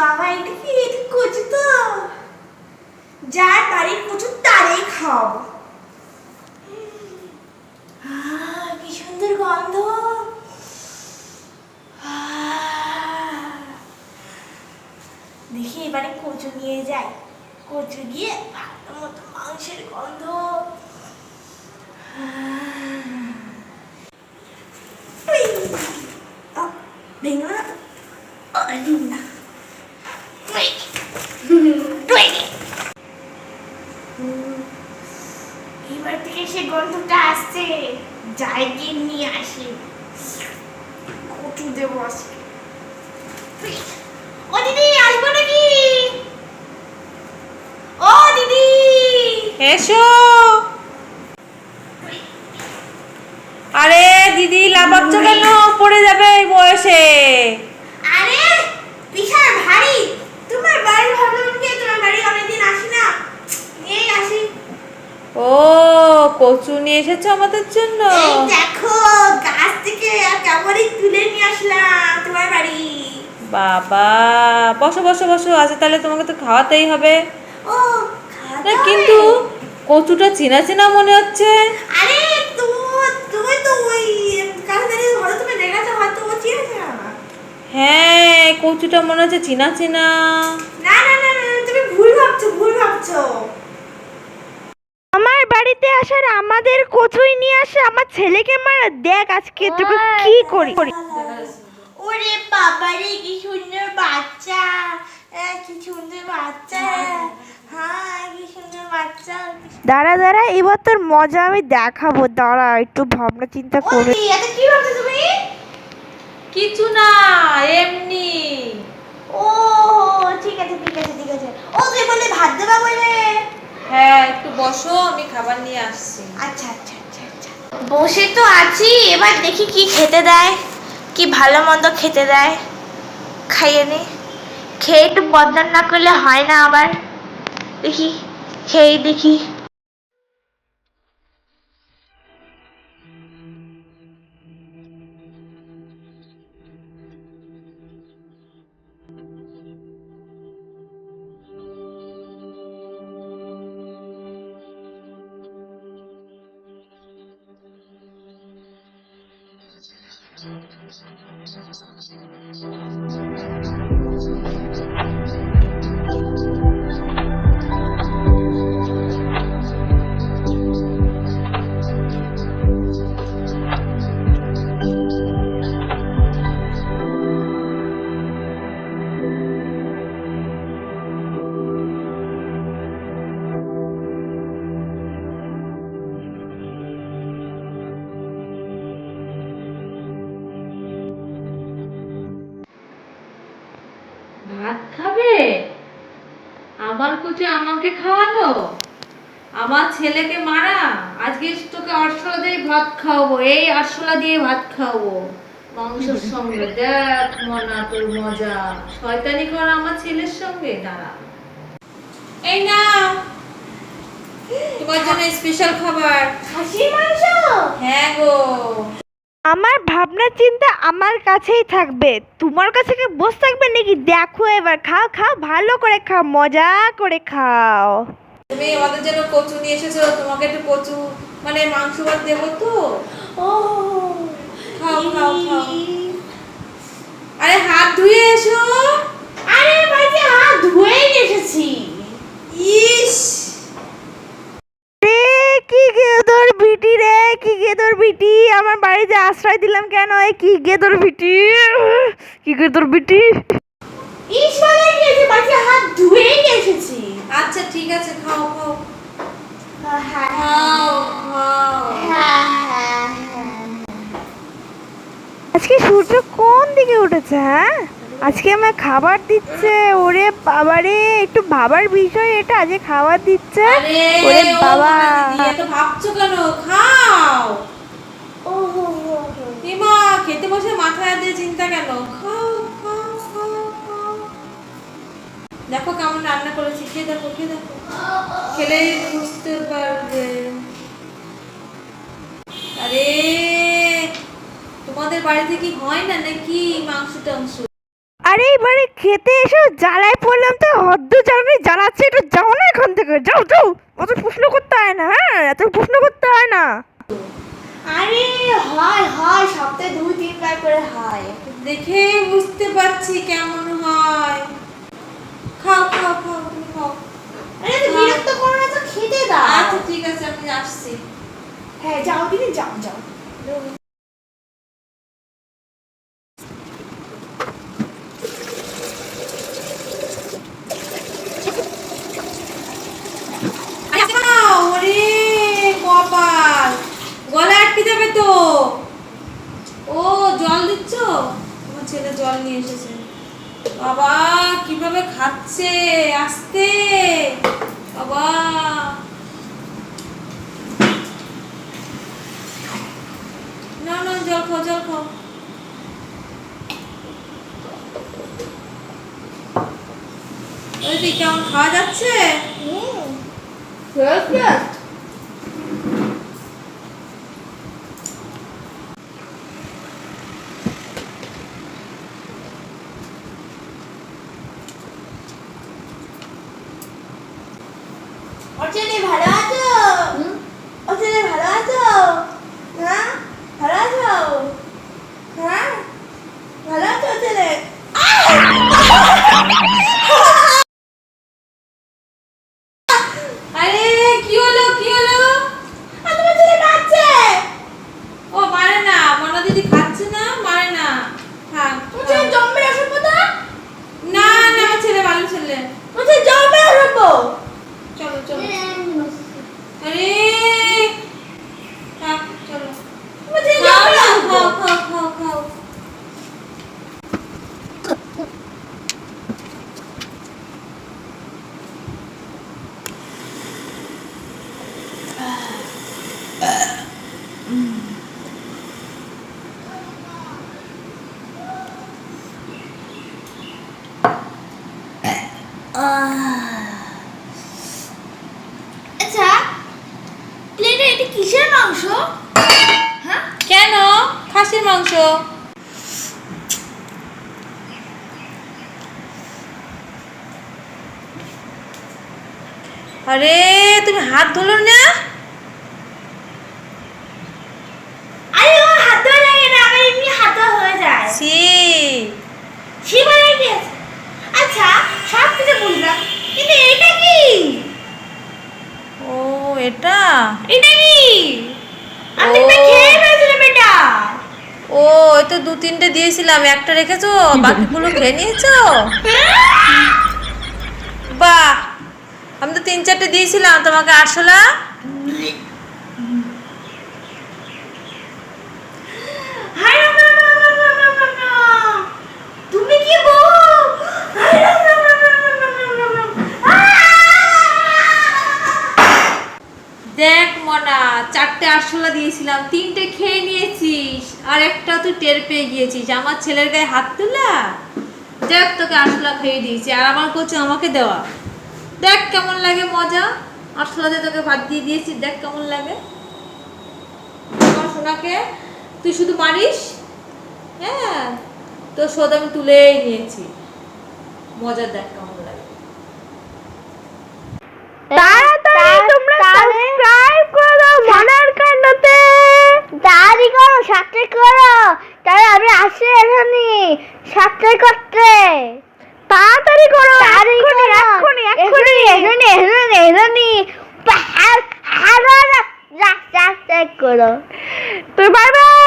বাবা এটা এটা কচু তো যার বাড়ির কচু তারই খাওয়াবো। কি সুন্দর গন্ধ। দেখি এবারে কচু নিয়ে যাই। কচু দিয়ে ভালো মতো মাংসের গন্ধ। ভেঙো না তো? আহ, না উই, উই। এবার থেকে সে আসছে যাই গিয়ে নিয়ে আসি। কটু দেবো আজকে। ও দিদি, আসব নাকি? ও দিদি! এসো। আরে দিদি, লাফাচ্ছ কেন? পড়ে যাবে এই বয়সে আরে বিশাল ভারী তোমার বাড়ি ভাবলাম কি তোমার বাড়ি অনেকদিন আসি না এই আসি ও কচু নিয়ে এসেছ আমাদের জন্য? দেখো গাছ থেকে একেবারে তুলে নিয়ে আসলাম তোমার বাড়ি। বাবা বসো বসো বসো আচ্ছা তাহলে তোমাকে তো খাওয়াতেই হবে। ও না কিন্তু কচুটা চেনা চেনা মনে হচ্ছে। আরে তুমি তো ওই হ্যাঁ কচুটা মনে হচ্ছে চেনা চেনা। না না না তুমি ভুল ভাবছ ভুল ভাবছ। আসার আমাদের কচুই নিয়ে আসে? আমার ছেলেকে মারা। দেখ আজকে তোকে কি করি। ওরে বাবা রে কি সুন্দর বাচ্চা। কি সুন্দর বাচ্চা। হ্যাঁ কি সুন্দর বাচ্চা। দাঁড়া দাঁড়া এবার তোর মজা আমি দেখাবো। দাঁড়া একটু ভাবনা চিন্তা করে। কি ভাবছ তুমি? কিছু না এমনি। ও ঠিক আছে ঠিক আছে ঠিক আছে। ও তুই বলে ভাত দেবা বলে। হ্যাঁ একটু বসো, আমি খাবার নিয়ে আসছি। আচ্ছা আচ্ছা আচ্ছা আচ্ছা। বসে তো আছি, এবার দেখি কি খেতে দেয়, কি ভালো মন্দ খেতে দেয়। খাইয়ে নি। খেয়ে একটু বদনাম না করলে হয় না আবার। দেখি, খেয়ে দেখি। আমার আমাকে খাওয়ালো? আমার ছেলেকে মারা? আজকে তোকে আরশোলা দিয়ে ভাত খাওয়াবো এই আরশোলা দিয়ে ভাত খাওয়াবো। মাংসের সঙ্গে দেখ মনা তোর মজা। শয়তানি কর আমার ছেলের সঙ্গে দাঁড়া। এই না। তোমার জন্য স্পেশাল খাবার। খাসির মাংস? হ্যাঁ গো। আমার ভাবনা চিন্তা আমার কাছেই থাকবে। তোমার কাছে কি বসে থাকবে নাকি? দেখো এবার খাও খাও ভালো করে খাও মজা করে খাও। তুমি আমাদের জন্য কচু নিয়ে এসেছ তোমাকে একটু কচু মানে মাংস ভাত দেবো তো। ও। খাও, খাও, খাও। আরে হাত ধুয়ে এসো আরে বাড়িতে হাত ধুয়েই এসেছি ইস রে কি গেদর বিটি রে কি গেদর বিটি আমার বাড়িতে আশ্রয় দিলাম কেন? এই কি গে তোর বিটি? কি গে তোর বিটি হাত আচ্ছা ঠিক আছে খাও খাও। খাও খাও। আজকে সূর্য কোন দিকে উঠেছে হ্যাঁ? আজকে আমার খাবার দিচ্ছে ওরে বাবারে একটু ভাবার বিষয় এটা আজকে খাবার দিচ্ছে। ওরে বাবা। ভাবছ কেন? খাও। এমা খেতে বসে মাথায় দিয়ে চিন্তা কেন? খাও খাও খাও খাও। দেখো কেমন রান্না করেছি খেয়ে দেখো খেয়ে দেখো। খেলেই বুঝতে পারবে। আরে তোমাদের বাড়িতে কি হয় না নাকি মাংস টাংস? আরে বাড়ি বাড়ি খেতে এসে জ্বালায় পড়লাম তো হদ্দ জ্বালানি জ্বালাচ্ছে একটু যাও না এখান থেকে। যাও যাও। অত প্রশ্ন করতে হয় না হ্যাঁ এত প্রশ্ন করতে হয় না। আরে সপ্তাহে দুই তিনবার করে হয়। দেখে বুঝতে পারছি কেমন হয়। খাও খাও খাও তুমি খাও। আরে তো বিরক্ত করো না তো খেতে দাও। আচ্ছা ঠিক আছে আমি আসছি। হ্যাঁ যাও দিদি যাও যাও খাও, ওরে কপাল গলা আটকে যাবে তো ও জল দিচ্ছ আমার ছেলে জল নিয়ে এসেছে। বাবা, কীভাবে খাচ্ছে? আস্তে। বাবা। না না, জল খাও জল খাও। কেমন খাওয়া যাচ্ছে Yes, yes. অর্চনে ভালো আছো অর্চনে ভালো আছো হ্যাঁ ভালো আছো হ্যাঁ ভালো আছো অর্চনে আরে কি হলো কি হলো আর তোমার ছেলে কাঁদছে ও মারে না মনা দিদি খাচ্ছে না মারে না থাক তোমার ছেলে জম্বের অসভ্য তো না না আমার ছেলে ভালো ছেলে তোমার ছেলে জম্বের অসভ্য চলো চলো আরে থাক চলো তোমার ছেলে খাও জম্বের না, অসভ্য খাও খাও খাও খাও আচ্ছা প্লেটে এটা কিসের মাংস? হ্যাঁ? কেন? খাসির মাংস। আরে তুমি হাত ধুলো না আরে ওর হাত ধোয়া লাগে না আমার এমনি হাত ধোয়া হয়ে যায় সি শিবাই কি আছে আচ্ছা সব কিছু বুঝলাম কিন্তু এটা কি ও এটা এটা কি? আমি তো ও। খেয়ে ফেলেছিলাম এটা ও এই তো দু তিনটে দিয়েছিলাম একটা রেখেছো? বাকিগুলো খেয়ে নিয়েছো? বাহ! আমি তো তিন চারটে দিয়েছিলাম তোমাকে আরশোলা? দিয়েছিলাম, তিনটে খেয়ে নিয়েছিস, আর একটা তুই টের পেয়ে গিয়েছিস, আমার ছেলের গায়ে হাত তুলা? দেখ তোকে আরশোলা খেয়ে দিয়েছি, আর আমার কোচে আমাকে দেওয়া। দেখ কেমন লাগে মজা দিয়ে তোকে ভাত দিয়ে দিয়েছি, দেখ কেমন লাগে। আমার সোনাকে, তুই শুধু মারিস? হ্যাঁ তোর শোধ আমি তুলেই নিয়েছি। মজা দেখ কেমন লাগে। সাবস্ক্রাইব করো তাহলে আমি আসি এখানে সাবস্ক্রাইব করতে তাড়াতাড়ি করো এখনই এখনই এখনই এখনই এখনই এখনই সাবস্ক্রাইব করো তো বাই বাই